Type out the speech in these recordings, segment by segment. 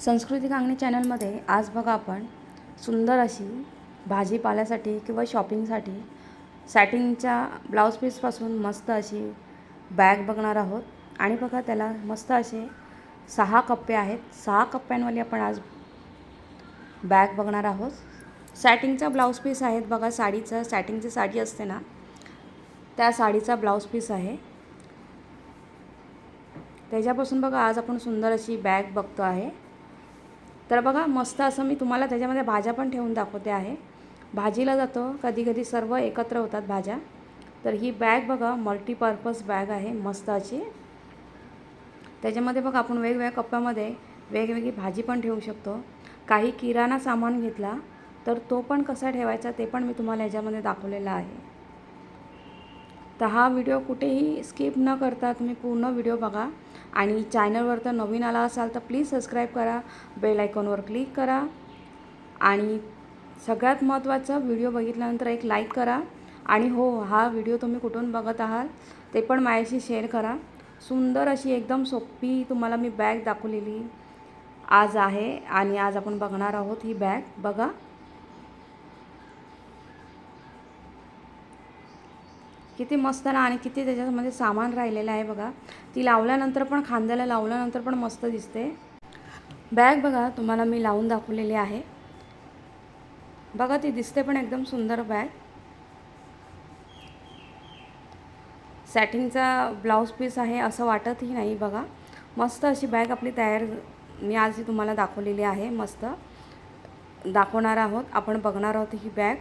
संस्कृती कांगणी चॅनलमध्ये आज बघा आपण सुंदर अशी भाजीपाल्यासाठी किंवा शॉपिंगसाठी सॅटिंगच्या ब्लाऊज पीसपासून मस्त अशी बॅग बघणार आहोत. आणि बघा त्याला मस्त असे सहा कप्पे आहेत. सहा कप्प्यांवाली आपण आज बॅग बघणार आहोत. सॅटिंगचा ब्लाऊज पीस आहेत. बघा साडीचं सॅटिंगची साडी असते ना त्या साडीचा ब्लाऊज पीस आहे. त्याच्यापासून बघा आज आपण सुंदर अशी बॅग बघतो आहे. तर बघा मस्त असं मी तुम्हाला त्याच्यामध्ये भाज्या पण ठेवून दाखवते आहे. भाजीला जातो कधी कधी सर्व एकत्र होतात भाज्या. तर ही बॅग बघा मल्टीपर्पज बॅग आहे मस्त अशी. त्याच्यामध्ये बघा आपण वेगवेगळ्या कप्प्यामध्ये वेगवेगळी भाजी पण ठेवू शकतो. काही किराणा सामान घेतला तर तो पण कसा ठेवायचा ते पण मी तुम्हाला याच्यामध्ये दाखवलेला आहे. तर हा व्हिडिओ कुठेही स्किप न करता तुम्ही पूर्ण व्हिडिओ बघा. आणि चॅनलवर तर नवीन आला असाल तर प्लीज सबस्क्राईब करा. बेल आयकॉनवर क्लिक करा. आणि सगळ्यात महत्त्वाचं व्हिडिओ बघितल्यानंतर एक लाईक करा. आणि हो हा व्हिडिओ तुम्ही कुठून बघत आहात ते पण माझ्याशी शेअर करा. सुंदर अशी एकदम सोपी तुम्हाला मी बॅग दाखवलेली आज आहे. आणि आज आपण बघणार आहोत ही बॅग बघा. किती मस्त ना आणि किती त्याच्यामध्ये सामान राहिलेलं आहे बघा. ती लावल्यानंतर पण खांद्याला लावल्यानंतर पण मस्त दिसते. बॅग बघा तुम्हाला मी लावून दाखवलेली आहे. बघा ती दिसते पण एकदम सुंदर बॅग. सॅटिंगचा ब्लाऊज पीस आहे असं वाटतही नाही बघा. मस्त अशी बॅग आपली तयार मी आज ही तुम्हाला दाखवलेली आहे मस्त. दाखवणार आहोत आपण बघणार आहोत ही बॅग.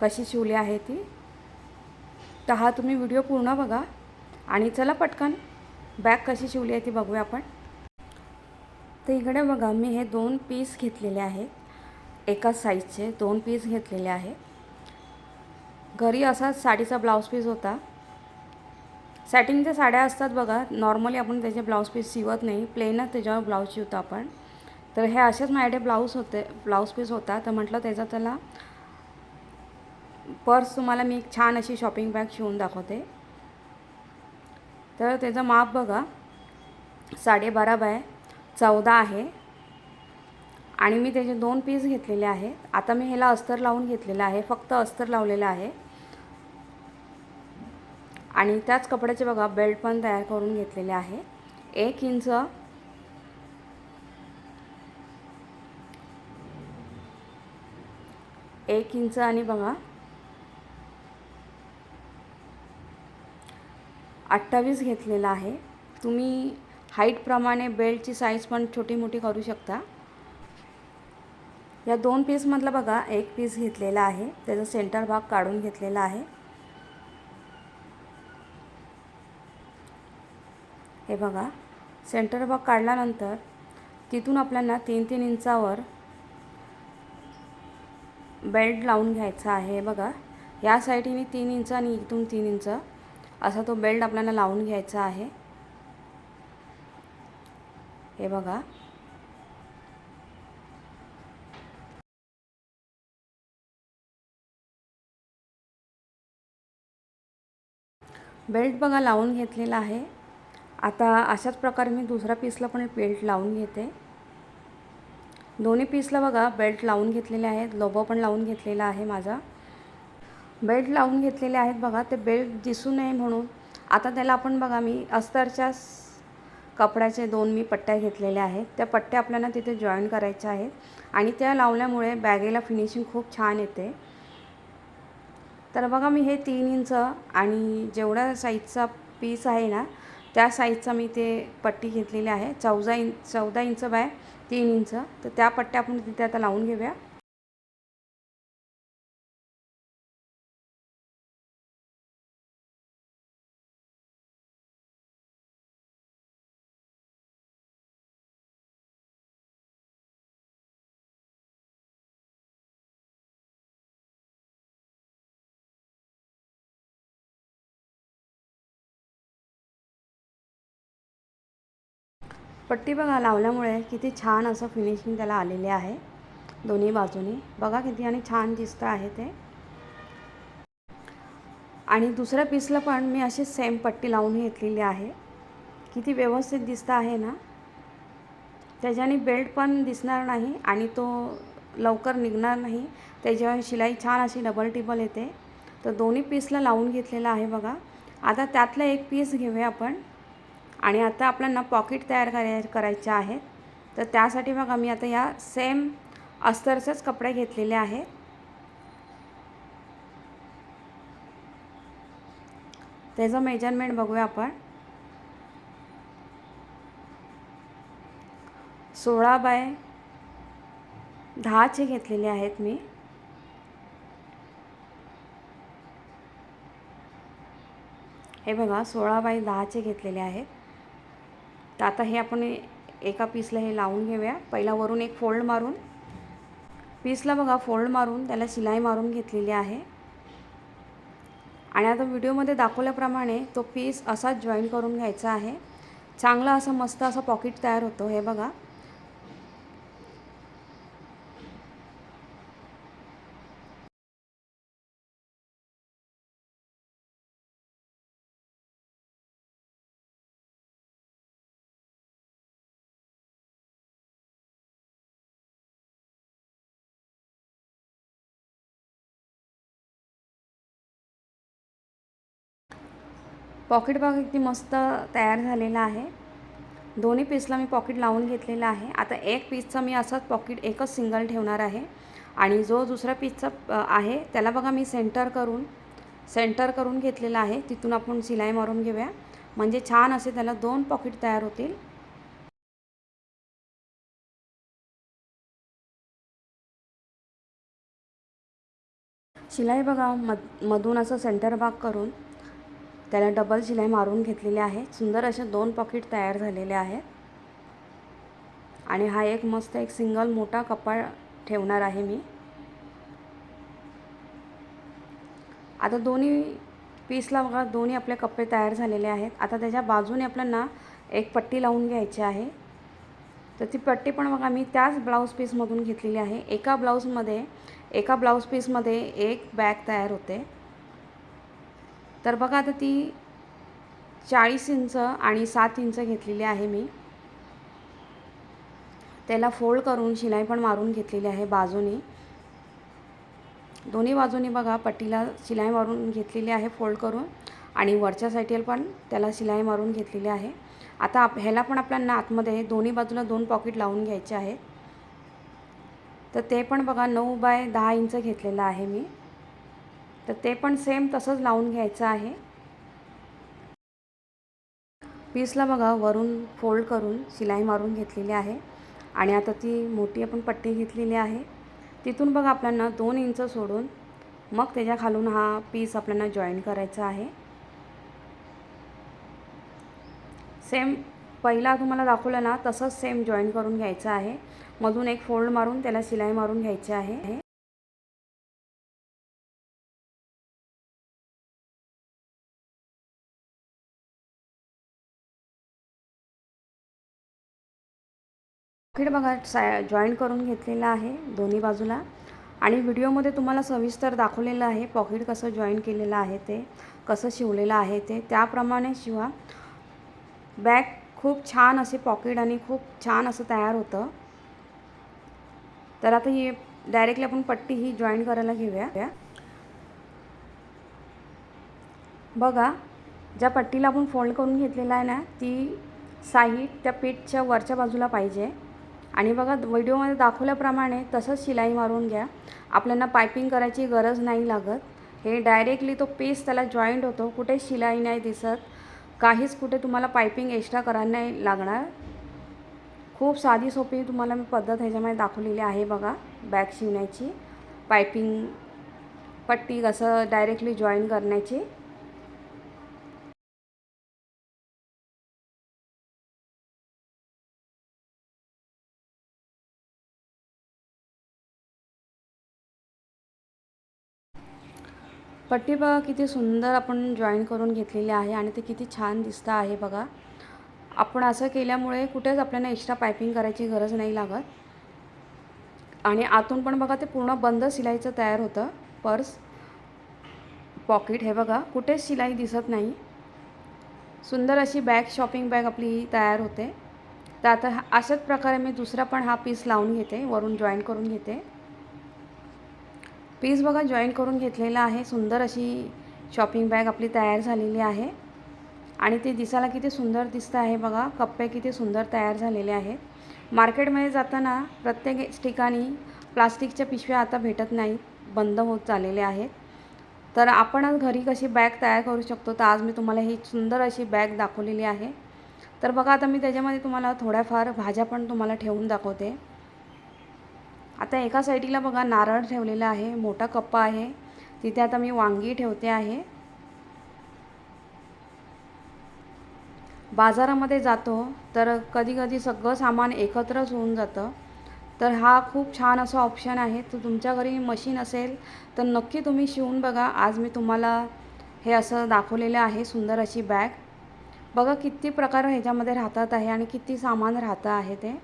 कशी शिवली आहे ती. तर हा तुम्ही व्हिडिओ पूर्ण बघा. आणि चला पटकन बॅग कशी शिवली आहे ती बघूया आपण. तर इकडे बघा मी हे दोन पीस घेतलेले आहेत एकाच साईजचे दोन पीस घेतलेले आहे. घरी असाच साडीचा ब्लाऊज पीस होता. सॅटिंगच्या साड्या असतात बघा नॉर्मली आपण त्याचे ब्लाऊज पीस शिवत नाही. प्लेनच त्याच्यावर ब्लाऊज शिवतो आपण. तर हे असेच माझ्याकडे ब्लाऊज होते ब्लाऊज पीस होता. तर म्हटलं त्याचा त्याला पर्स तुम्हाला मी एक छान अशी शॉपिंग बॅग शिवून दाखवते. तर त्याचं माप बघा. साडेबारा बाय चौदा आहे. आणि मी त्याचे दोन पीस घेतलेले आहेत. आता मी ह्याला अस्तर लावून घेतलेलं आहे. फक्त अस्तर लावलेलं आहे. आणि त्याच कपड्याचे बघा बेल्ट पण तयार करून घेतलेले आहे. एक इंच एक इंच आणि बघा अठ्ठावीस घेतलेला आहे. तुम्ही हाईटप्रमाणे बेल्टची साईज पण छोटी मोठी करू शकता. या दोन पीसमधला बघा एक पीस घेतलेला आहे. त्याचा सेंटर भाग काढून घेतलेला आहे. हे बघा सेंटर भाग काढल्यानंतर तिथून आपल्याला तीन तीन इंचावर बेल्ट लावून घ्यायचा आहे. बघा या साईडीने तीन इंच आणि इथून तीन इंच. असा तो बेल्ट आपल्याला लावून घ्यायचा आहे. हे बघा. बेल्ट बघा लावून घेतलेला आहे. आता अशाच प्रकारे मी दुसऱ्या पीसला पण बेल्ट लावून घेते. दोन्ही पीसला बघा बेल्ट लावून घेतलेले आहेत. लोबो पण लावून घेतलेला आहे माझा. बेल्ट लावून घेतलेले आहेत बघा ते बेल्ट दिसू नये म्हणून. आता त्याला आपण बघा मी अस्तरच्या कपड्याचे दोन मी पट्ट्या घेतलेल्या आहेत. त्या पट्ट्या आपल्याला तिथे जॉईन करायच्या आहेत. आणि त्या लावल्यामुळे बॅगेला फिनिशिंग खूप छान येते. तर बघा मी हे तीन इंच आणि जेवढ्या साईजचा पीस आहे ना त्या साईजचा मी ते पट्टी घेतलेली आहे. चौदा इंच चौदा इंच बाय तीन इंच. तर त्या पट्ट्या आपण तिथे आता लावून घेऊया. पट्टी बघा लावल्यामुळे किती छान असं फिनिशिंग त्याला आलेले आहे. दोन्ही बाजूनी. बघा किती आणि छान दिसतं आहे ते. आणि दुसऱ्या पीसला पण मी अशी सेम पट्टी लावून घेतलेली आहे. किती व्यवस्थित दिसतं आहे ना? त्याच्याने बेल्ट पण दिसणार नाही आणि तो लवकर निघणार नाही. त्याच्यावर शिलाई छान अशी डबल टिबल येते. तर दोन्ही पीसला लावून घेतलेलं आहे बघा. आता त्यातला एक पीस घेऊया आपण. आणि आता आपल्याला पॉकेट तयार कराय करायचे आहेत तर त्यासाठी बघा मी आता या सेम अस्तरचेच कपडे घेतलेले आहेत त्याचं मेजरमेंट बघूया आपण. सोळा बाय दहाचे घेतलेले आहेत मी. हे बघा सोळा बाय दहाचे घेतलेले आहेत. तर आता हे आपण एका पीसला हे लावून घेऊया. पहिला वरून एक फोल्ड मारून. पीसला बघा फोल्ड मारून त्याला शिलाई मारून घेतलेली आहे. आणि आता व्हिडिओमध्ये दाखवल्याप्रमाणे तो पीस असाच जॉईन करून घ्यायचा आहे. चांगला असं मस्त असं पॉकेट तयार होतं हे बघा. पॉकेट बघा किती मस्त तयार झालेला आहे. दोन्ही पीसला मी पॉकेट लावून घेतलेलं आहे. आता एक पीसचा मी असंच पॉकेट एकच सिंगल ठेवणार आहे. आणि जो दुसऱ्या पीसचा आहे त्याला बघा मी सेंटर करून सेंटर करून घेतलेला आहे. तिथून आपण शिलाई मारून घेऊया. म्हणजे छान असे त्याला दोन पॉकेट तयार होतील. शिलाई बघा मध मधून असं सेंटर भाग करून त्याला डबल शिलाई मारून घेतलेली आहे. सुंदर असे दोन पॉकेट तयार झालेले आहेत. आणि हा एक मस्त एक सिंगल मोठा कपाळ ठेवणार आहे मी. आता दोन्ही पीसला बघा दोन्ही आपले कप्पे तयार झालेले आहेत. आता त्याच्या बाजूने आपल्याला एक पट्टी लावून घ्यायची आहे. तर ती पट्टी पण बघा मी त्याच ब्लाऊज पीसमधून घेतलेली आहे. एका ब्लाऊजमध्ये एका ब्लाऊज पीसमध्ये एक बॅग तयार होते. तर बघा आता ती चाळीस इंच आणि सात इंच घेतलेली आहे मी. त्याला फोल्ड करून शिलाई पण मारून घेतलेली आहे बाजूने. दोन्ही बाजूनी बघा पट्टीला शिलाई मारून घेतलेली आहे फोल्ड करून आणि वरच्या साईडला पण त्याला शिलाई मारून घेतलेली आहे. आता आप ह्याला पण आपल्याला आतमध्ये दोन्ही बाजूला दोन पॉकेट लावून घ्यायचे आहेत. तर ते पण बघा नऊ बाय दहा इंच घेतलेलं आहे मी. तर ते पण सेम तसंच लावून घ्यायचं आहे. पीसला बघा वरून फोल्ड करून शिलाई मारून घेतलेली आहे. आणि आता ती मोठी आपण पट्टी घेतलेली आहे. तिथून बघा आपल्याला दोन इंच सोडून मग त्याच्या खालून हा पीस आपल्याला जॉईन करायचा आहे. सेम पहिला तुम्हाला दाखवलं ना तसंच सेम जॉईन करून घ्यायचं आहे. मधून एक फोल्ड मारून त्याला शिलाई मारून घ्यायची आहे. पॉकेट बघा सा जॉईन करून घेतलेला आहे दोन्ही बाजूला. आणि व्हिडिओमध्ये तुम्हाला सविस्तर दाखवलेलं आहे पॉकेट कसं जॉईन केलेलं आहे ते कसं शिवलेलं आहे ते. त्याप्रमाणे शिवा. बॅग खूप छान असे पॉकेट आणि खूप छान असं तयार होतं. तर आता ही डायरेक्टली आपण पट्टी ही जॉईन करायला घेऊया. बघा ज्या पट्टीला आपण फोल्ड करून घेतलेला आहे ना ती साईड त्या पीठच्या वरच्या बाजूला पाहिजे. आणि बघा व्हिडिओमध्ये दाखवल्याप्रमाणे तसंच शिलाई मारून घ्या. आपल्याला पायपिंग करायची गरज नाही लागत. हे डायरेक्टली तो पीस त्याला जॉईंट होतो. कुठे शिलाई नाही दिसत. काहीच कुठे तुम्हाला पायपिंग एक्स्ट्रा करायला नाही लागणार. खूप साधी सोपी तुम्हाला मी पद्धत ह्याच्यामध्ये दाखवलेली आहे बघा बॅग शिवण्याची. पायपिंग पट्टी कसं डायरेक्टली जॉईन करण्याची. पट्टी बघा किती सुंदर आपण जॉईन करून घेतलेली आहे आणि ते किती छान दिसतं आहे बघा. आपण असं केल्यामुळे कुठेच आपल्याला एक्स्ट्रा पायपिंग करायची गरज नाही लागत. आणि आतून पण बघा ते पूर्ण बंद शिलाईचं तयार होतं. पर्स पॉकेट हे बघा कुठेच शिलाई दिसत नाही. सुंदर अशी बॅग शॉपिंग बॅग आपली ही तयार होते. तर आता अशाच प्रकारे मी दुसरा पण हा पीस लावून घेते वरून जॉईन करून घेते. पीस बघा जॉईन करून घेतलेला आहे. सुंदर अशी शॉपिंग बॅग आपली तयार झालेली आहे. आणि ते दिसायला किती सुंदर दिसतं आहे बघा. कप्पे किती सुंदर तयार झालेले आहेत मार्केटमध्ये जाताना प्रत्येक ठिकाणी प्लास्टिकच्या पिशव्या आता भेटत नाहीत. बंद होत चाललेले आहेत. तर आपणच घरी कशी बॅग तयार करू शकतो? तर आज मी तुम्हाला ही सुंदर अशी बॅग दाखवलेली आहे. तर बघा आता मी त्याच्यामध्ये तुम्हाला थोड्याफार भाज्या पण तुम्हाला ठेवून दाखवते. आता एका साईडला बघा नारळ ठेवलेला आहे मोठा कप्पा आहे. तिथे आता मी वांगी ठेवते आहे. बाजारामध्ये जातो तर कधीकधी सगळं सामान एकत्रच होऊन जातं. तर हा खूप छान असा ऑप्शन आहे. तर तुमच्या घरी मशीन असेल तर नक्की तुम्ही शिवून बघा. आज मी तुम्हाला हे असं दाखवलेलं आहे सुंदर अशी बॅग बघा किती प्रकार ह्याच्यामध्ये राहतात आहे आणि किती सामान राहतं आहे ते.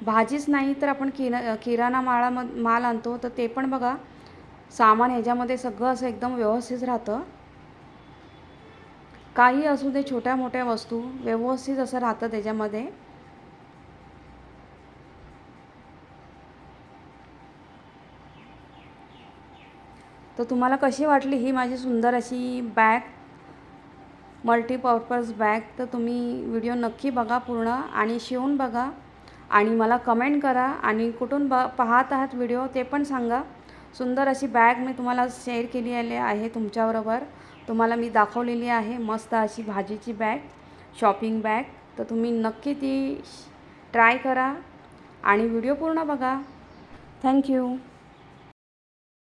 भाजीच नाही तर आपण किरा किराणा माळा माल आणतो तर ते पण बघा सामान ह्याच्यामध्ये सगळं असं एकदम व्यवस्थित राहतं. काही असू दे छोट्या मोठ्या वस्तू व्यवस्थित असं राहतं त्याच्यामध्ये. तर तुम्हाला कशी वाटली ही माझी सुंदर अशी बॅग? मल्टीपर्पज बॅग तर तुम्ही व्हिडिओ नक्की बघा पूर्ण आणि शिवून बघा. आणि मला कमेंट करा आणि कुठून ब पाहत आहात व्हिडिओ ते पण सांगा. सुंदर अशी बॅग मी तुम्हाला शेअर केली आहे तुमच्याबरोबर. तुम्हाला मी दाखवलेली आहे मस्त अशी भाजीची बॅग शॉपिंग बॅग तर तुम्ही नक्की ती ट्राय करा आणि व्हिडिओ पूर्ण बघा. थँक्यू